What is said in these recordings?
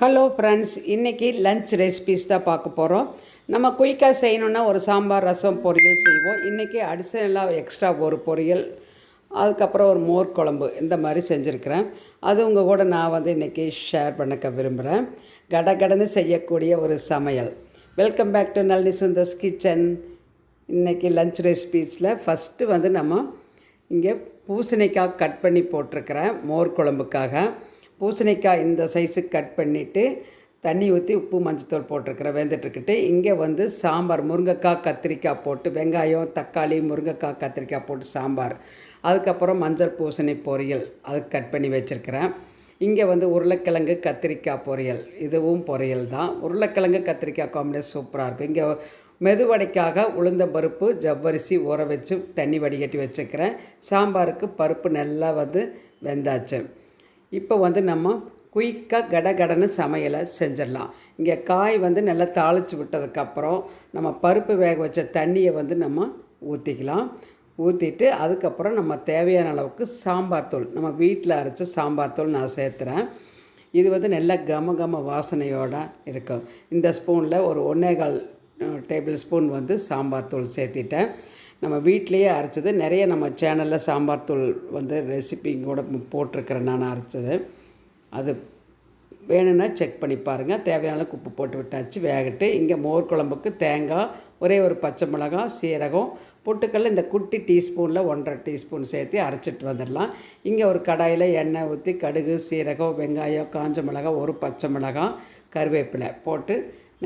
Hello friends இன்றைக்கி lunch recipes தான் பார்க்க போகிறோம் நம்ம குயிக்காக செய்யணுன்னா ஒரு சாம்பார் ரசம் பொரியல் செய்வோம். இன்றைக்கி அடிஷனலாக எக்ஸ்ட்ரா ஒரு பொரியல் அதுக்கப்புறம் ஒரு மோர் குழம்பு இந்த மாதிரி செஞ்சுருக்கிறேன். அது உங்கள் கூட நான் வந்து இன்றைக்கி ஷேர் பண்ணக்க விரும்புகிறேன் கடகடன்னு செய்யக்கூடிய ஒரு சமையல். Welcome back to Nalini Sundar's kitchen இன்றைக்கி லன்ச் ரெசிபீஸில் ஃபஸ்ட்டு வந்து நம்ம இங்கே பூசணிக்காய் கட் பண்ணி போட்டிருக்கிறேன் மோர் குழம்புக்காக. பூசணிக்காய் இந்த சைஸுக்கு கட் பண்ணிவிட்டு தண்ணி ஊற்றி உப்பு மஞ்சத்தூள் போட்டிருக்கிறேன் வெந்துட்டுருக்கிட்டு இங்கே வந்து சாம்பார் முருங்கைக்காய் கத்திரிக்காய் போட்டு வெங்காயம் தக்காளி முருங்கைக்காய் கத்திரிக்காய் போட்டு சாம்பார். அதுக்கப்புறம் மஞ்சள் பூசணி பொரியல் அதுக்கு கட் பண்ணி வச்சுருக்கிறேன். இங்கே வந்து உருளைக்கிழங்கு கத்திரிக்காய் பொரியல் இதுவும் பொரியல் தான். உருளைக்கிழங்கு கத்திரிக்காய் காம்பினேஷன் சூப்பராக இருக்கும். இங்கே மெதுவடைக்காக உளுந்த பருப்பு ஜவ்வரிசி ஊற வச்சு தண்ணி வடிகட்டி வச்சுக்கிறேன் சாம்பாருக்கு பருப்பு நல்லா வந்து வெந்தாச்சு. இப்போ வந்து நம்ம குயிக்காக கடகடன்னு சமையலை செஞ்சிடலாம். இங்கே காய் வந்து நல்லா தாளித்து விட்டதுக்கப்புறம் நம்ம பருப்பு வேக வச்ச தண்ணியை வந்து நம்ம ஊற்றிக்கலாம் ஊற்றிட்டு அதுக்கப்புறம் நம்ம தேவையான அளவுக்கு சாம்பார் தூள். நம்ம வீட்டில் அரைச்ச சாம்பார் தூள் நான் சேர்த்துறேன். இது வந்து நல்ல கம கம வாசனையோடு இருக்கும். இந்த ஸ்பூனில் ஒரு ஒன்றேகால் டேபிள் ஸ்பூன் வந்து சாம்பார் தூள் சேர்த்திட்டேன். நம்ம வீட்லேயே அரைச்சது. நிறைய நம்ம சேனலில் சாம்பார் தூள் வந்து ரெசிபி கூட போட்டிருக்கிறேன் நான் அரைச்சது. அது வேணும்னா செக் பண்ணி பாருங்கள் தேவையான உப்பு போட்டு விட்டாச்சு வேகட்டு. இங்கே மோர் குழம்புக்கு தேங்காய் ஒரே ஒரு பச்சை மிளகாய் சீரகம் பொட்டுக்கல்ல இந்த குட்டி டீஸ்பூனில் ஒன்றரை டீஸ்பூன் சேர்த்து அரைச்சிட்டு வந்துடலாம். இங்கே ஒரு கடாயில் எண்ணெய் ஊற்றி கடுகு சீரகம் வெங்காயம் காஞ்ச மிளகாய் ஒரு பச்சை மிளகாய் கருவேப்பிலை போட்டு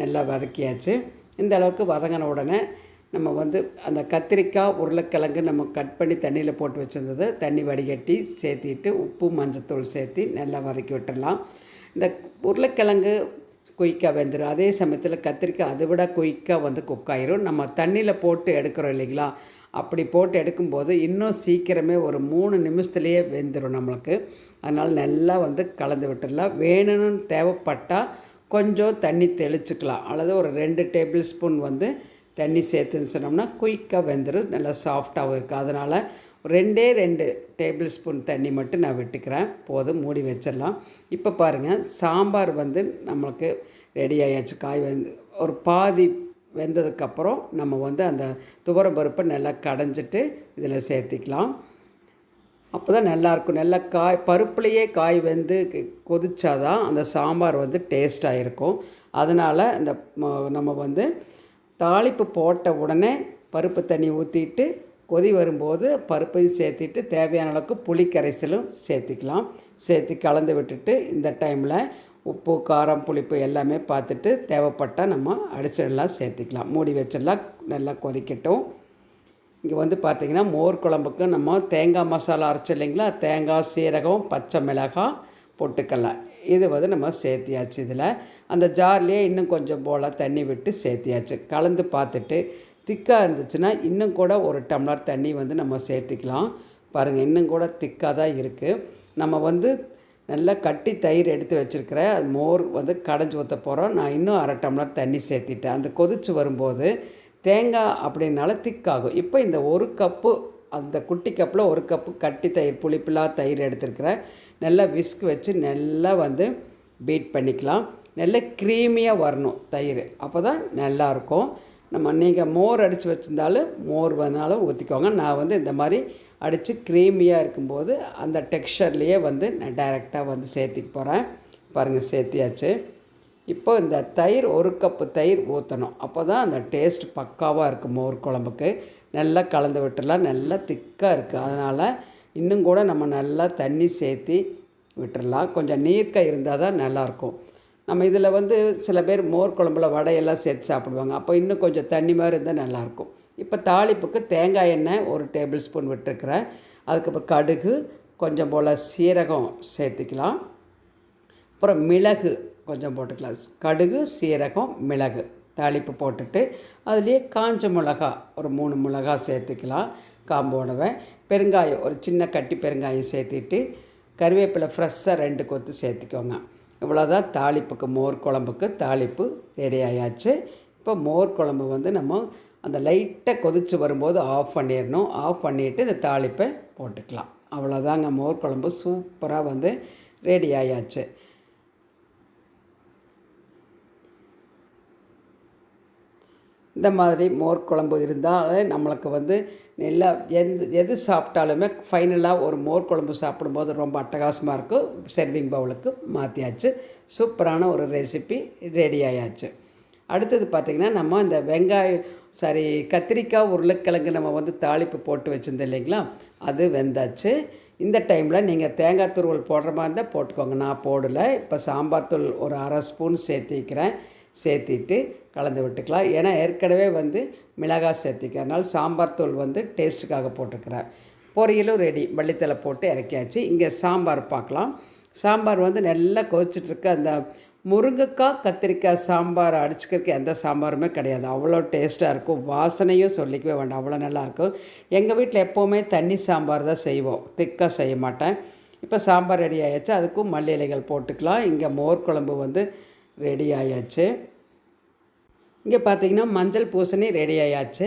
நல்லா வதக்கியாச்சு. இந்த அளவுக்கு வதங்கின உடனே நம்ம வந்து அந்த கத்திரிக்காய் உருளைக்கிழங்கு நம்ம கட் பண்ணி தண்ணியில் போட்டு வச்சுருந்தது. தண்ணி வடிகட்டி சேர்த்திட்டு உப்பு மஞ்சத்தூள் சேர்த்து நல்லா வதக்கி விட்டுடலாம். இந்த உருளைக்கிழங்கு குயிக்காக வெந்துடும் அதே சமயத்தில் கத்திரிக்காய் அதை விட குயிக்காக வந்து குக் ஆயிரும். நம்ம தண்ணியில் போட்டு எடுக்கிறோம் இல்லைங்களா? அப்படி போட்டு எடுக்கும்போது இன்னும் சீக்கிரமே ஒரு மூணு நிமிஷத்துலேயே வெந்துடும் நம்மளுக்கு. அதனால் நல்லா வந்து கலந்து விட்டுடலாம். வேணும்னு தேவைப்பட்டால் கொஞ்சம் தண்ணி தெளிச்சுக்கலாம். அல்லது ஒரு ரெண்டு டேபிள் ஸ்பூன் வந்து தண்ணி சேர்த்துன்னு சொன்னோம்னா குயிக்காக வெந்துடும் நல்லா சாஃப்டாகவும் இருக்குது அதனால் ரெண்டே ரெண்டு டேபிள் ஸ்பூன் தண்ணி மட்டும் நான் விட்டுக்கிறேன். போதும் மூடி வச்சிடலாம். இப்போ பாருங்கள் சாம்பார் வந்து நம்மளுக்கு ரெடி ஆயாச்சு. காய் வந்து ஒரு பாதி வெந்ததுக்கப்புறம் நம்ம வந்து அந்த துவரம் பருப்பை நல்லா கடைஞ்சிட்டு இதில் சேர்த்திக்கலாம். அப்போ தான் நல்லாயிருக்கும். நல்லா காய் பருப்புலேயே காய் வெந்து கொதிச்சாதான் அந்த சாம்பார் வந்து டேஸ்ட்டாக இருக்கும் அதனால் இந்த நம்ம வந்து தாளிப்பு போட்ட உடனே பருப்பு தண்ணி ஊற்றிட்டு கொதி வரும்போது பருப்பையும் சேர்த்திட்டு தேவையான அளவுக்கு புளி கரைசலும் சேர்த்திக்கலாம். சேர்த்து கலந்து விட்டுட்டு இந்த டைமில் உப்பு காரம் புளிப்பு எல்லாமே பார்த்துட்டு தேவைப்பட்டால் நம்ம அடிச்சடலாம் சேர்த்திக்கலாம். மூடி வச்சிடலாம். நல்லா கொதிக்கட்டும். இங்கே வந்து பார்த்திங்கன்னா மோர் குழம்புக்கு நம்ம தேங்காய் மசாலா அரைச்சி இல்லைங்களா? தேங்காய் சீரகம் பச்சை மிளகாய் பொட்டுக்கடலை இது வந்து நம்ம சேர்த்தியாச்சு இதில். அந்த ஜார்லேயே இன்னும் கொஞ்சம் போல் தண்ணி விட்டு சேர்த்தியாச்சு. கலந்து பார்த்துட்டு திக்காக இருந்துச்சுன்னா இன்னும் கூட ஒரு டம்ளர் தண்ணி வந்து நம்ம சேர்த்திக்கலாம். பாருங்கள் இன்னும் கூட திக்காக தான் இருக்குது நம்ம வந்து நல்லா கட்டி தயிர் எடுத்து வச்சுருக்கிற மோர் வந்து கடைஞ்சி ஊற்ற போகிறோம் நான் இன்னும் அரை டம்ளர் தண்ணி சேர்த்திட்டேன். அந்த கொதித்து வரும்போது தேங்காய் அப்படின்னால திக்காகும். இப்போ இந்த ஒரு கப்பு அந்த குட்டி கப்பில் ஒரு கப்பு கட்டி தயிர் புளிப்பில்லா தயிர் எடுத்துருக்கிறேன் நல்லா விஸ்க் வச்சு நல்லா வந்து பீட் பண்ணிக்கலாம். நல்ல க்ரீமியாக வரணும் தயிர். அப்போ தான் நல்லாயிருக்கும் நம்ம நீங்கள் மோர் அடித்து வச்சுருந்தாலும் மோர் வேணாலும் ஊற்றிக்கோங்க நான் வந்து இந்த மாதிரி அடித்து க்ரீமியாக இருக்கும்போது அந்த டெக்ஸ்டர்லேயே வந்து நான் டைரெக்டாக வந்து சேர்த்திட்டு போகிறேன் பாருங்கள் சேர்த்தியாச்சு. இப்போ இந்த தயிர் ஒரு கப்பு தயிர் ஊற்றணும் அப்போ தான் அந்த டேஸ்ட் பக்காவாக இருக்கும் மோர் குழம்புக்கு. நல்லா கலந்து விட்டுடலாம். நல்லா திக்காக இருக்குது அதனால் இன்னும் கூட நம்ம நல்லா தண்ணி சேர்த்தி விட்டுடலாம். கொஞ்சம் நீர்க்காய் இருந்தால் தான் நல்லாயிருக்கும் நம்ம இதில் வந்து சில பேர் மோர் குழம்புல வடையெல்லாம் சேர்த்து சாப்பிடுவாங்க. அப்போ இன்னும் கொஞ்சம் தண்ணி மாதிரி இருந்தால் நல்லாயிருக்கும். இப்போ தாளிப்புக்கு தேங்காய் எண்ணெய் ஒரு டேபிள் ஸ்பூன் விட்டுருக்குறேன். அதுக்கப்புறம் கடுகு கொஞ்சம் போல் சீரகம் சேர்த்துக்கலாம். அப்புறம் மிளகு கொஞ்சம் போட்டுக்கலாம். கடுகு சீரகம் மிளகு தாளிப்பு போட்டுட்டு அதுலேயே காஞ்ச மிளகா ஒரு மூணு மிளகா சேர்த்துக்கலாம். காம்போடவை பெருங்காயம் ஒரு சின்ன கட்டி பெருங்காயம் சேர்த்திட்டு கருவேப்பிலை ஃப்ரெஷ்ஷாக ரெண்டு கொத்து சேர்த்துக்கோங்க. இவ்வளோதான் தாளிப்புக்கு மோர் குழம்புக்கு தாளிப்பு ரெடி ஆயாச்சு. இப்போ மோர் குழம்பு வந்து நம்ம அந்த லைட்டாக கொதித்து வரும்போது ஆஃப் பண்ணிடணும். ஆஃப் பண்ணிவிட்டு இந்த தாளிப்பை போட்டுக்கலாம். அவ்வளோதாங்க மோர் குழம்பு சூப்பராக வந்து ரெடி ஆயாச்சு. இந்த மாதிரி மோர் குழம்பு இருந்தால் நம்மளுக்கு வந்து நல்லா எந்த எது சாப்பிட்டாலுமே ஃபைனலாக ஒரு மோர் குழம்பு சாப்பிடும்போது ரொம்ப அட்டகாசமாக இருக்கும். சர்விங் பவுலுக்கு மாற்றியாச்சு சூப்பரான ஒரு ரெசிபி ரெடி ஆயாச்சு. அடுத்தது பார்த்திங்கன்னா நம்ம இந்த வெங்காயம் சாரி கத்திரிக்காய் உருளைக்கிழங்கு நம்ம வந்து தாளிப்பு போட்டு வச்சுருந்தோம் இல்லைங்களா? அது வெந்தாச்சு. இந்த டைமில் நீங்கள் தேங்காய் துருவல் போடுற மாதிரி இருந்தால் போட்டுக்கோங்க. நான் போடலை. இப்போ சாம்பார் தூள் ஒரு அரை ஸ்பூன் சேர்த்திக்கிறேன். சேர்த்திட்டு கலந்து விட்டுக்கலாம். ஏன்னா ஏற்கனவே வந்து மிளகாய் சேர்த்திக்கிறதுனால சாம்பார் தூள் வந்து டேஸ்ட்டுக்காக போட்டுக்கிறேன் பொரியலும் ரெடி. மல்லித்தலை போட்டு இறக்கியாச்சு. இங்கே சாம்பார் பார்க்கலாம். சாம்பார் வந்து நல்லா கொதிச்சிட்ருக்கு. அந்த முருங்கைக்காய் கத்திரிக்காய் சாம்பார் அடிச்சுக்கிறதுக்கு எந்த சாம்பாருமே கிடையாது. அவ்வளோ டேஸ்ட்டாக இருக்கும். வாசனையும் சொல்லிக்கவே வேண்டாம். அவ்வளோ நல்லாயிருக்கும் எங்கள் வீட்டில் எப்போவுமே தண்ணி சாம்பார் தான் செய்வோம். திக்காக செய்ய மாட்டேன். இப்போ சாம்பார் ரெடி ஆயாச்சு. அதுக்கும் மல்லி இலைகள் போட்டுக்கலாம். இங்கே மோர் குழம்பு வந்து ரெடி ஆயாச்சு. இங்கே பார்த்தீங்கன்னா மஞ்சள் பூசணி ரெடி ஆயாச்சு.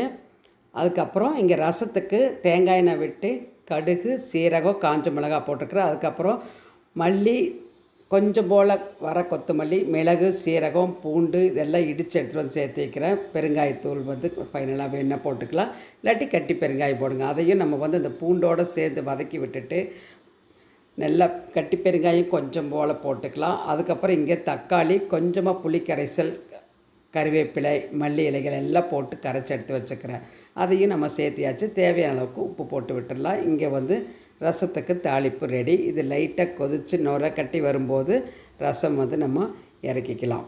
அதுக்கப்புறம் இங்கே ரசத்துக்கு தேங்காய் எண்ணெய் விட்டு கடுகு சீரகம் காஞ்ச மிளகாய் போட்டுருக்குறேன். அதுக்கப்புறம் மல்லி கொஞ்சம் போல் வர கொத்தமல்லி மிளகு சீரகம் பூண்டு இதெல்லாம் இடித்து எடுத்துகிட்டு வந்து சேர்த்து வைக்கிறேன். பெருங்காயத்தூள் வந்து ஃபைனலாக வேணால் போட்டுக்கலாம். இல்லாட்டி கட்டி பெருங்காயம் போடுங்க. அதையும் நம்ம வந்து இந்த பூண்டோடு சேர்த்து வதக்கி விட்டுட்டு நல்லா கட்டி பெருங்காயம் கொஞ்சம் போல் போட்டுக்கலாம். அதுக்கப்புறம் இங்கே தக்காளி கொஞ்சமாக புளி கரைசல் கறிவேப்பிலை மல்லி இலைகள் எல்லாம் போட்டு கரைச்சி எடுத்து வச்சுக்கிறேன். அதையும் நம்ம சேர்த்தியாச்சு. தேவையான அளவுக்கு உப்பு போட்டு விட்டுடலாம். இங்கே வந்து ரசத்துக்கு தாளிப்பு ரெடி இது லைட்டாக கொதித்து நுர கட்டி வரும்போது ரசம் வந்து நம்ம இறக்கிக்கலாம்.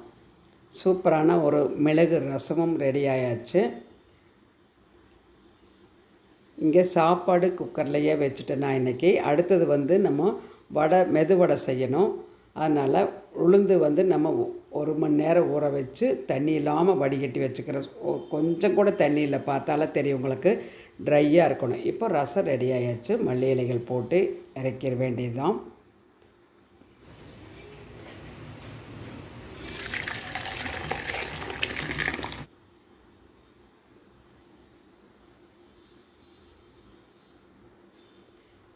சூப்பரான ஒரு மிளகு ரசமும் ரெடி ஆயாச்சு. இங்கே சாப்பாடு குக்கர்லேயே வச்சுட்டேன் நான் இன்றைக்கி அடுத்தது வந்து நம்ம வடை மெது வடை செய்யணும். அதனால் உளுந்து வந்து நம்ம ஒரு மணி நேரம் ஊற வச்சு தண்ணி இல்லாமல் வடிகட்டி வச்சுக்கிறோம் கொஞ்சம் கூட தண்ணி இல்லை பார்த்தாலே தெரியும் உங்களுக்கு. ட்ரையாக இருக்கணும். இப்போ ரசம் ரெடி ஆயாச்சு. மல்லி இலைகள் போட்டு இறக்கிற வேண்டியது தான்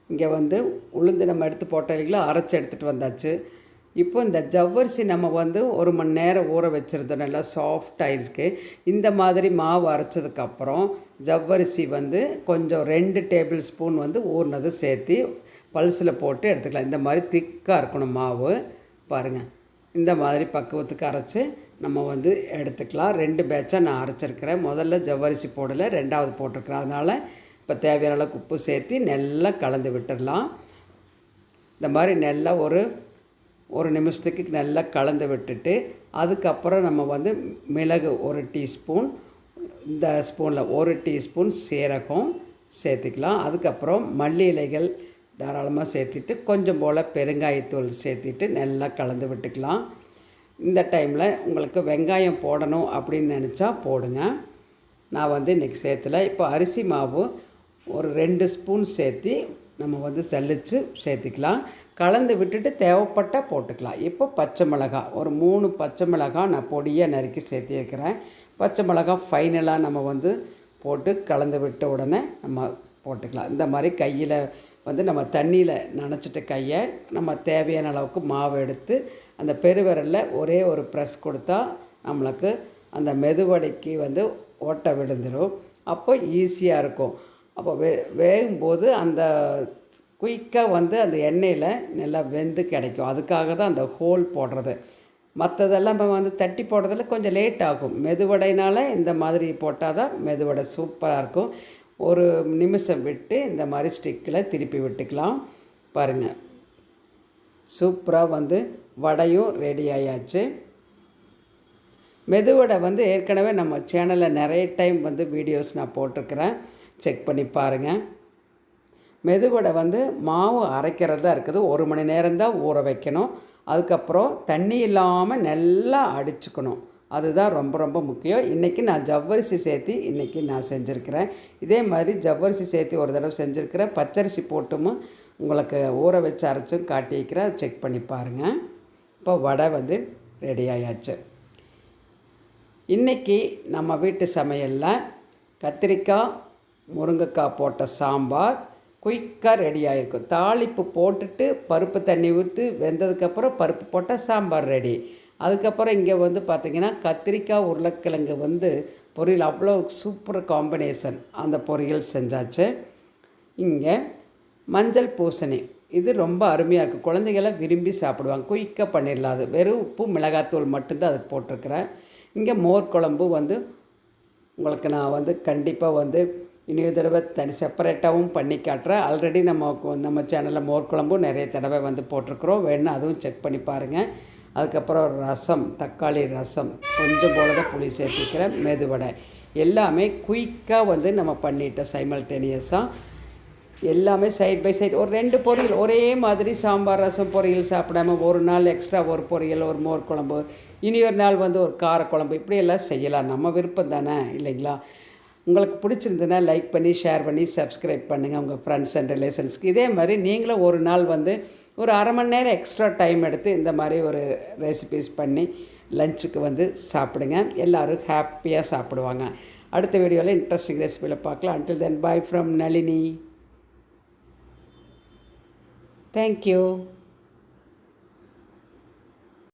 இங்கே வந்து உளுந்து நம்ம எடுத்து போட்டோம் இல்லைங்களா? அரைச்சி எடுத்துகிட்டு வந்தாச்சு. இப்போ இந்த ஜவ்வரிசி நம்ம வந்து ஒரு மணி நேரம் ஊற வச்சுருந்தோம் நல்லா சாஃப்டாக இருக்குது இந்த மாதிரி மாவு அரைச்சதுக்கப்புறம் ஜவ்வரிசி வந்து கொஞ்சம் ரெண்டு டேபிள் ஸ்பூன் வந்து ஊறினது சேர்த்து பல்ஸில் போட்டு எடுத்துக்கலாம். இந்த மாதிரி திக்காக இருக்கணும் மாவு. பாருங்கள் இந்த மாதிரி பக்குவத்துக்கு அரைச்சி நம்ம வந்து எடுத்துக்கலாம். ரெண்டு பேட்சாக நான் அரைச்சிருக்கிறேன். முதல்ல ஜவ்வரிசி போடலை ரெண்டாவது போட்டிருக்கிறேன். அதனால் இப்போ தேவையான அளவுக்கு உப்பு சேர்த்து நல்லா கலந்து விட்டுடலாம். இந்த மாதிரி நல்லா ஒரு ஒரு நிமிஷத்துக்கு நல்லா கலந்து விட்டுட்டு அதுக்கப்புறம் நம்ம வந்து மிளகு ஒரு டீஸ்பூன் இந்த ஸ்பூனில் ஒரு டீஸ்பூன் சீரகம் சேர்த்துக்கலாம். அதுக்கப்புறம் மல்லி இலைகள் தாராளமாக சேர்த்துட்டு கொஞ்சம் போல் பெருங்காயத்தூள் சேர்த்துட்டு நல்லா கலந்து விட்டுக்கலாம். இந்த டைமில் உங்களுக்கு வெங்காயம் போடணும் அப்படின்னு நினச்சா போடுங்க. நான் வந்து இன்றைக்கி சேர்த்துல. இப்போ அரிசி மாவு ஒரு ரெண்டு ஸ்பூன் சேர்த்து நம்ம வந்து சல்லிச்சு சேர்த்துக்கலாம். கலந்து விட்டுட்டு தேவைப்பட்ட போட்டுக்கலாம். இப்போ பச்சை மிளகாய் ஒரு மூணு பச்சை மிளகாய் நான் பொடியாக நறுக்கி சேர்த்திருக்கிறேன். பச்சை மிளகாய் ஃபைனலாக நம்ம வந்து போட்டு கலந்து விட்ட உடனே நம்ம போட்டுக்கலாம். இந்த மாதிரி கையில் வந்து நம்ம தண்ணியில் நனைச்சிட்ட கையை நம்ம தேவையான அளவுக்கு மாவு எடுத்து அந்த பெருவிரலில் ஒரே ஒரு ப்ரெஸ் கொடுத்தா நம்மளுக்கு அந்த மெதுவடைக்கு வந்து ஓட்டை விழுந்துடும் அப்போ ஈஸியாக இருக்கும். அப்போ வே வேகும்போது அந்த குயிக்காக வந்து அந்த எண்ணெயில் நல்லா வெந்து கிடைக்கும். அதுக்காக தான் அந்த ஹோல் போடுறது. மற்றதெல்லாம் நம்ம வந்து தட்டி போடுறதுல கொஞ்சம் லேட் ஆகும். மெதுவடைனால் இந்த மாதிரி போட்டால் தான் மெதுவடை சூப்பராக இருக்கும். ஒரு நிமிஷம் விட்டு இந்த மாதிரி ஸ்டிக்கில் திருப்பி விட்டுக்கலாம். பாருங்கள் சூப்பராக வந்து வடையும் ரெடி ஆயாச்சு. மெதுவடை வந்து ஏற்கனவே நம்ம சேனலில் நிறைய டைம் வந்து வீடியோஸ் நான் போட்டிருக்கிறேன். செக் பண்ணி பாருங்கள் மெதுவடை வந்து மாவு அரைக்கிறதா இருக்குது. ஒரு மணி நேரம் தான் ஊற வைக்கணும். அதுக்கப்புறம் தண்ணி இல்லாமல் நல்லா அடிச்சுக்கணும். அதுதான் ரொம்ப ரொம்ப முக்கியம். இன்றைக்கி நான் ஜவ்வரிசி சேர்த்து இன்றைக்கி நான் செஞ்சுருக்கிறேன். இதே மாதிரி ஜவ்வரிசி சேர்த்து ஒரு தடவை செஞ்சுருக்கிறேன். பச்சரிசி போட்டும் உங்களுக்கு ஊற வச்சு அரைச்சும் காட்டிக்கிறேன் செக் பண்ணி பாருங்கள் இப்போ வடை வந்து ரெடி ஆயாச்சு. இன்றைக்கி நம்ம வீட்டு சமையலில் கத்திரிக்காய் முருங்கைக்காய் போட்ட சாம்பார் குயிக்காக ரெடி ஆகிருக்கும் தாளிப்பு போட்டுட்டு பருப்பு தண்ணி ஊற்றி வெந்ததுக்கப்புறம் பருப்பு போட்டால் சாம்பார் ரெடி அதுக்கப்புறம் இங்கே வந்து பார்த்திங்கன்னா கத்திரிக்காய் உருளைக்கிழங்கு வந்து பொரியல். அவ்வளோ சூப்பர் காம்பினேஷன் அந்த பொரியல் செஞ்சாச்சு. இங்கே மஞ்சள் பூசணி. இது ரொம்ப அருமையாக இருக்குது குழந்தைகள்லாம் விரும்பி சாப்பிடுவாங்க. குயிக்காக பண்ணிடலாம் அது. வெறும் உப்பு மிளகாத்தூள் மட்டும்தான் அதுக்கு போட்டிருக்கிறேன். இங்கே மோர் குழம்பு வந்து உங்களுக்கு நான் வந்து கண்டிப்பாக வந்து இன்னொரு தடவை தனி செப்பரேட்டாகவும் பண்ணி காட்டுறேன். ஆல்ரெடி நம்ம நம்ம சேனலில் மோர் குழம்பும் நிறைய தடவை வந்து போட்டிருக்கிறோம். வேணா அதுவும் செக் பண்ணி பாருங்கள் அதுக்கப்புறம் ரசம் தக்காளி ரசம் கொஞ்சம் போல தான் புளி சேர்த்துக்கிறேன் மெதுவடை எல்லாமே குயிக்காக வந்து நம்ம பண்ணிட்டோம் சைமல்டேனியஸாக எல்லாமே சைட் பை சைடு ஒரு ரெண்டு பொரியல் ஒரே மாதிரி சாம்பார் ரசம் பொரியல் சாப்பிடாம ஒரு நாள் எக்ஸ்ட்ரா ஒரு பொரியல் ஒரு மோர் குழம்பு. இனி ஒரு நாள் வந்து ஒரு காரக்குழம்பு இப்படியெல்லாம் செய்யலாம். நம்ம விருப்பம் தானே இல்லைங்களா? உங்களுக்கு பிடிச்சிருந்ததுன்னா லைக் பண்ணி ஷேர் பண்ணி சப்ஸ்கிரைப் பண்ணுங்கள் உங்கள் ஃப்ரெண்ட்ஸ் அண்ட் ரிலேஷன்ஸ்க்கு இதே மாதிரி நீங்களும் ஒரு நாள் வந்து ஒரு அரை மணி நேரம் எக்ஸ்ட்ரா டைம் எடுத்து இந்த மாதிரி ஒரு ரெசிபிஸ் பண்ணி லஞ்சுக்கு வந்து சாப்பிடுங்க. எல்லோரும் ஹாப்பியாக சாப்பிடுவாங்க. அடுத்த வீடியோவில் இன்ட்ரெஸ்டிங் ரெசிபியில் பார்க்கலாம். Until then bye from Nalini thank you